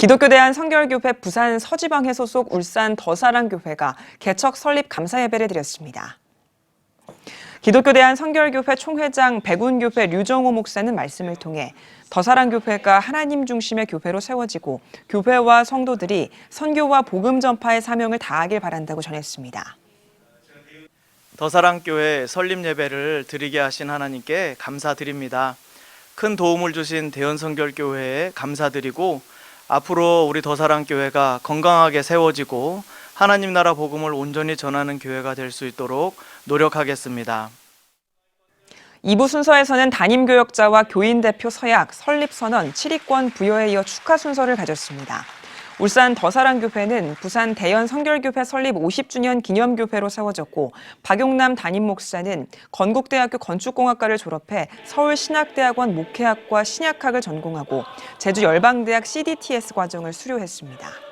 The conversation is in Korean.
기독교 대한 성결교회 부산 서지방회 소속 울산 더사랑교회가 개척 설립 감사 예배를 드렸습니다. 기독교 대한 성결교회 총회장 백운교회 류정호 목사는 말씀을 통해 더사랑교회가 하나님 중심의 교회로 세워지고 교회와 성도들이 선교와 복음 전파의 사명을 다하길 바란다고 전했습니다. 더사랑교회 설립 예배를 드리게 하신 하나님께 감사드립니다. 큰 도움을 주신 대연성결교회에 감사드리고 앞으로 우리 더사랑 교회가 건강하게 세워지고 하나님 나라 복음을 온전히 전하는 교회가 될 수 있도록 노력하겠습니다. 2부 순서에서는 담임 교역자와 교인 대표 서약, 설립 선언, 7위권 부여에 이어 축하 순서를 가졌습니다. 울산 더사랑교회는 부산 대연 성결교회 설립 50주년 기념교회로 세워졌고 박용남 담임 목사는 건국대학교 건축공학과를 졸업해 서울 신학대학원 목회학과 신약학을 전공하고 제주 열방대학 CDTS 과정을 수료했습니다.